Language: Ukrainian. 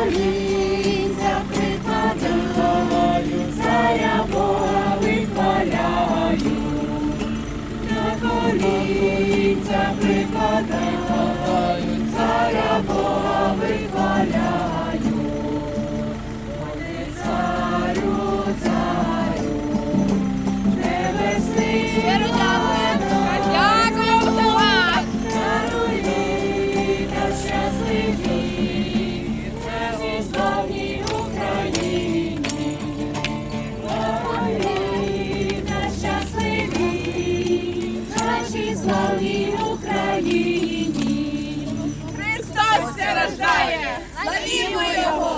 моліться, припадаю, царя на колінця. Славімо його!